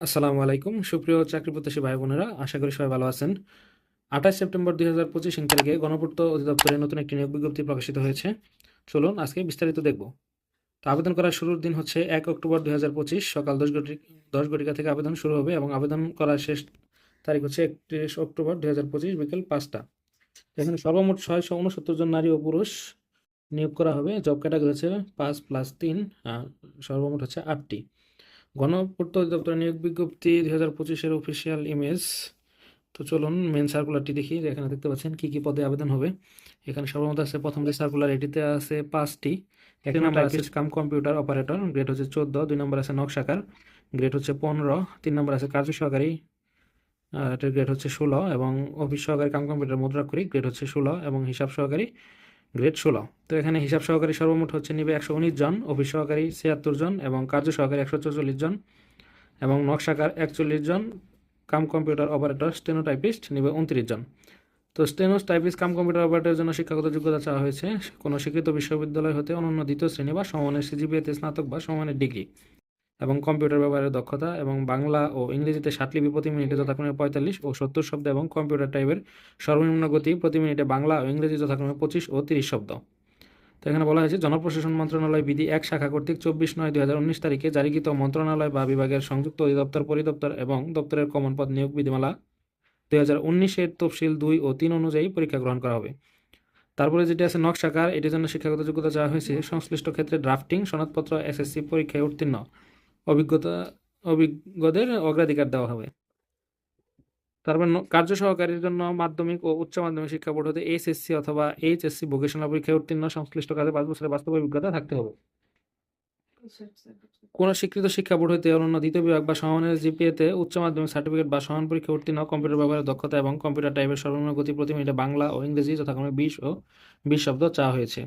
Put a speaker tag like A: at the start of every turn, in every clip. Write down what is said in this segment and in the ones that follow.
A: আসসালামু আলাইকুম। সুপ্রিয় চাকরি প্রত্যাশী ভাই বোনেরা, আশা করি সবাই ভালো আছেন। আঠাশ সেপ্টেম্বর দুই হাজার পঁচিশ তারিখে গণপূর্ত অধিদপ্তরে নতুন একটি নিয়োগ বিজ্ঞপ্তি প্রকাশিত হয়েছে। চলুন আজকে বিস্তারিত দেখব। তো আবেদন করার শুরুর দিন হচ্ছে এক অক্টোবর দুই হাজার পঁচিশ, সকাল দশ ঘটি, দশ ঘটিকা থেকে আবেদন শুরু হবে এবং আবেদন করার শেষ তারিখ হচ্ছে একত্রিশ অক্টোবর দুই হাজার পঁচিশ বিকেল পাঁচটা। এখানে সর্বমোট ছয়শো উনসত্তর জন নারী ও পুরুষ নিয়োগ করা হবে। জব ক্যাটাগরি হচ্ছে পাঁচ প্লাস তিন সর্বমোট হচ্ছে আটটি। গণপূর্ত অধিদপ্তরের নিয়োগ বিজ্ঞপ্তি দুই হাজার পঁচিশের অফিসিয়াল ইমেজ তো চলুন মেন সার্কুলারটি দেখি এখানে দেখতে পাচ্ছেন কি কি পদে আবেদন হবে। এখানে সর্বমত আছে প্রথম যে সার্কুলার এটিতে আছে পাঁচটি। এক নম্বর আছে কাম কম্পিউটার অপারেটর গ্রেড হচ্ছে চোদ্দ। দুই নম্বর আছে নকশাকার গ্রেড হচ্ছে পনেরো। তিন নম্বর আছে কার্য সহকারী এটার গ্রেড হচ্ছে ষোলো। এবং অফিস সহকারী কাম কম্পিউটার মুদ্রাক্ষরী গ্রেড হচ্ছে ষোলো। এবং হিসাব সহকারী গ্রেড ষোলো। তো এখানে হিসাব সহকারী সর্বমোট হচ্ছে নিবে একশো উনিশ জন, অফিস সহকারী ছিয়াত্তর জন এবং কার্য সহকারী একশো চল্লিশ জন এবং নকশাকার একচল্লিশ জন, cum computer operator steno typist নিবে উনত্রিশ জন। তো স্টেনো টাইপিস্ট কাম কম্পিউটার অপারেটরের জন্য শিক্ষাগত যোগ্যতা চাওয়া হয়েছে। কোনো স্বীকৃত বিশ্ববিদ্যালয় হতে অনন্য দ্বিতীয় শ্রেণি বা সমানের সিজিপিএতে স্নাতক বা সমানের ডিগ্রি। এবং কম্পিউটার ব্যবহারের দক্ষতা এবং বাংলা ও ইংরেজিতে ষাট লিপি প্রতি মিনিটে যথাক্রমে পঁয়তাল্লিশ ও সত্তর শব্দ এবং কম্পিউটার টাইপের সর্বনিম্ন গতি প্রতি মিনিটে বাংলা ও ইংরেজি যথাক্রমে পঁচিশ ও তিরিশ শব্দ। তো এখানে বলা হয়েছে, জনপ্রশাসন মন্ত্রণালয় বিধি এক শাখা কর্তৃক চব্বিশ নয় দুই হাজার উনিশ তারিখে জারিকৃত মন্ত্রণালয় বা বিভাগের সংযুক্ত অধিদপ্তর, পরিদপ্তর এবং দপ্তরের কমন পদ নিয়োগ বিধিমালা দুই হাজার উনিশের তফসিল দুই ও তিন অনুযায়ী পরীক্ষা গ্রহণ করা হবে। তারপরে যেটি আছে নকশাকার এটির জন্য শিক্ষাগত যোগ্যতা চাওয়া হয়েছে। সংশ্লিষ্ট ক্ষেত্রে ড্রাফটিং, সনদপত্র, এসএসসি পরীক্ষায় উত্তীর্ণ। অভিজ্ঞতা, অভিজ্ঞদের অগ্রাধিকার দেওয়া হবে। তারপর কার্য সহকারীর জন্য মাধ্যমিক ও উচ্চ মাধ্যমিক শিক্ষা বোর্ড হতে এইচএসসি অথবা এইচএসসি ভোকেশনাল পরীক্ষায় উত্তীর্ণ সংশ্লিষ্ট কাজে পাঁচ বছরের বাস্তব অভিজ্ঞতা থাকতে হবে। কোন স্বীকৃত শিক্ষা বোর্ড হতে অনন্য দ্বিতীয় বিভাগ বা সমানের জিপিএতে উচ্চ মাধ্যমিক সার্টিফিকেট বা সমান পরীক্ষা উত্তীর্ণ কম্পিউটার ব্যবহারের দক্ষতা এবং কম্পিউটার টাইপের সর্বনিম্ন গতি প্রতি মিনিটে বাংলা ও ইংরেজি যথাক্রমে বিশ ও বিশ শব্দ চাওয়া হয়েছে।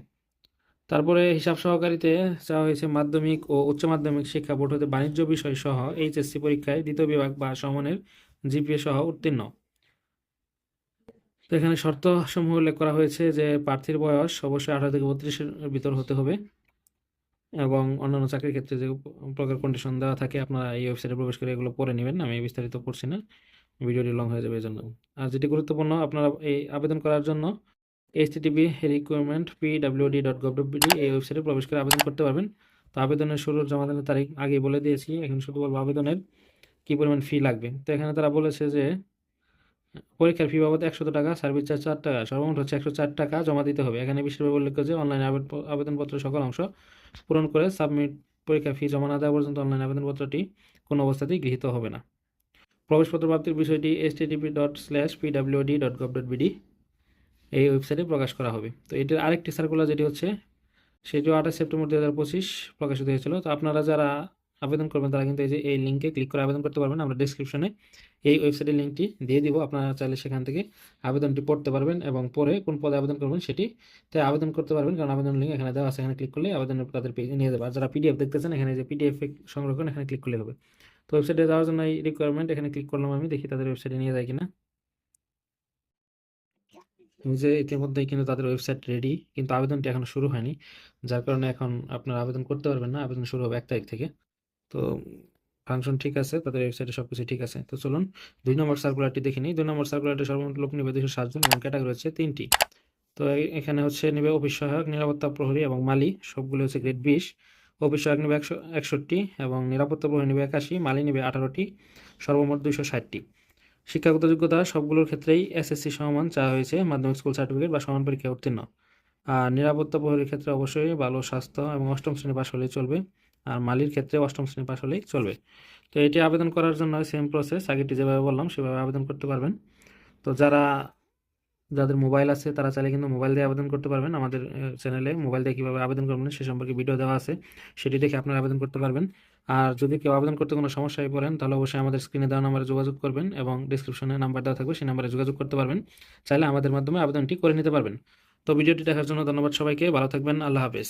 A: তারপরে হিসাব সহকারীতে চাওয়া হয়েছে মাধ্যমিক ও উচ্চ মাধ্যমিক শিক্ষা বোর্ড হতে বাণিজ্য বিষয় সহ এইচএসসি পরীক্ষায় দ্বিতীয় বিভাগ বা সমনের জিপিএ সহ উত্তীর্ণ। তো এখানে শর্ত সমূহ উল্লেখ করা হয়েছে যে প্রার্থীর বয়স অবশ্যই আঠারো থেকে বত্রিশের ভিতর হতে হবে এবং অন্যান্য চাকরির ক্ষেত্রে যে প্রকার কন্ডিশন দেওয়া থাকে আপনারা এই ওয়েবসাইটে প্রবেশ করে এগুলো পড়ে নেবেন। আমি বিস্তারিত পড়ছি না, ভিডিওটি লং হয়ে যাবে এই জন্য। আর যেটি গুরুত্বপূর্ণ, আপনারা এই আবেদন করার জন্য HTTP requirement P WD dot gov dot এই ওয়েবসাইটে প্রবেশ করে আবেদন করতে পারবেন। তো আবেদনের শুরুর জমাদানের তারিখ আগে বলে দিয়েছি, এখন শুধু বলব আবেদনের কী পরিমাণ ফি লাগবে। তো এখানে তারা বলেছে যে, পরীক্ষার ফি বাবদ একশত টাকা সার্ভিস চার্জ চার টাকা, সর্বমোট হচ্ছে একশো চার টাকা জমা দিতে হবে। এখানে বিশেষভাবে উল্লেখ যে অনলাইনে আবেদনপত্র সকল অংশ পূরণ করে সাবমিট পরীক্ষা ফি জমা না দেওয়া পর্যন্ত অনলাইন আবেদনপত্রটি কোনো অবস্থাতেই গৃহীত হবে না। প্রবেশপত্র প্রাপ্তির বিষয়টি S dot slash PWD dot gov dot BD এই ওয়েবসাইটে প্রকাশ করা হবে। তো এটির আরেকটি সার্কুলার যেটি হচ্ছে, সেটিও আঠাশ সেপ্টেম্বর দু হাজার পঁচিশ প্রকাশিত হয়েছিল। তো আপনারা যারা আবেদন করবেন, তারা কিন্তু এই যে, এই লিঙ্কে ক্লিক করে আবেদন করতে পারবেন। আমরা ডিসক্রিপশনে এই ওয়েবসাইটের লিঙ্কটি দিয়ে দিব। আপনারা চাইলে সেখান থেকে আবেদনটি পড়তে পারবেন এবং পরে কোন পদে আবেদন করবেন সেটি তাই আবেদন করতে পারবেন। কারণ আবেদন লিঙ্ক এখানে দেওয়া আছে, এখানে ক্লিক করলে আবেদনের তাদের নিয়ে যাবে। আর যারা পিডিএফ দেখতেছেন, এখানে যে পিডিএফ সংরক্ষণ, এখানে ক্লিক করলে হবে। তো ওয়েবসাইটে যাওয়ার জন্য এই রিকোয়ারমেন্ট এখানে ক্লিক করলাম আমি, দেখি তাদের ওয়েবসাইটে নিয়ে যায় কিনা। যে ইতিমধ্যেই কিন্তু তাদের ওয়েবসাইট রেডি কিন্তু আবেদনটি এখনও শুরু হয়নি। যার কারণে এখন আপনারা আবেদন করতে পারবেন না, আবেদন শুরু হবে এক তারিখ থেকে। তো ফাংশন ঠিক আছে, তাদের ওয়েবসাইটে সব কিছু ঠিক আছে। তো চলুন, দুই নম্বর সার্কুলারটি দেখে নিই। দুই নম্বর সার্কুলারটি সর্বমোট লোক নেবে দুশো সাতজন এবং ক্যাটাগরি হচ্ছে তিনটি। তো এখানে হচ্ছে নেবে অফিস সহায়ক, নিরাপত্তা প্রহরী এবং মালি। সবগুলো হচ্ছে গ্রেড বিশ। অফিস সহায়ক নেবে একশো, একষট্টি এবং নিরাপত্তা প্রহরী নেবে একাশি, মালি নেবে আঠারোটি। সর্বমোট দুইশো ষাটটি। শিক্ষাগত যোগ্যতা সবগুলোর ক্ষেত্রেই এসএসসি সমান চাওয়া হয়েছে, মাধ্যমিক স্কুল সার্টিফিকেট বা সমান পরীক্ষা উত্তীর্ণ। আর নিরাপত্তা প্রহরীর ক্ষেত্রে অবশ্যই ভালো স্বাস্থ্য এবং অষ্টম শ্রেণি পাশ হলেই চলবে, আর মালির ক্ষেত্রে অষ্টম শ্রেণি পাশ হলেই চলবে। তো এটি আবেদন করার জন্য সেম প্রসেস আগেটি যেভাবে বললাম সেভাবে আবেদন করতে পারবেন। তো যারা যাদের মোবাইল আছে, তারা চাইলে কিন্তু মোবাইল দিয়ে আবেদন করতে পারবেন। আমাদের চ্যানেলে মোবাইল দিয়ে কীভাবে আবেদন করবেন সে সম্পর্কে ভিডিও দেওয়া আছে। সেটি দেখে আপনারা আবেদন করতে পারবেন। আর যদি কেউ আবেদন করতে কোনো সমস্যায় পড়েন, তাহলে অবশ্যই আমাদের স্ক্রিনে দেওয়া নাম্বারে যোগাযোগ করবেন এবং ডিসক্রিপশনে নাম্বার দেওয়া থাকবে, সেই নাম্বারে যোগাযোগ করতে পারবেন। চাইলে আমাদের মাধ্যমে আবেদনটি করে নিতে পারবেন। তো ভিডিওটি দেখার জন্য ধন্যবাদ সবাইকে। ভালো থাকবেন। আল্লাহ হাফেজ।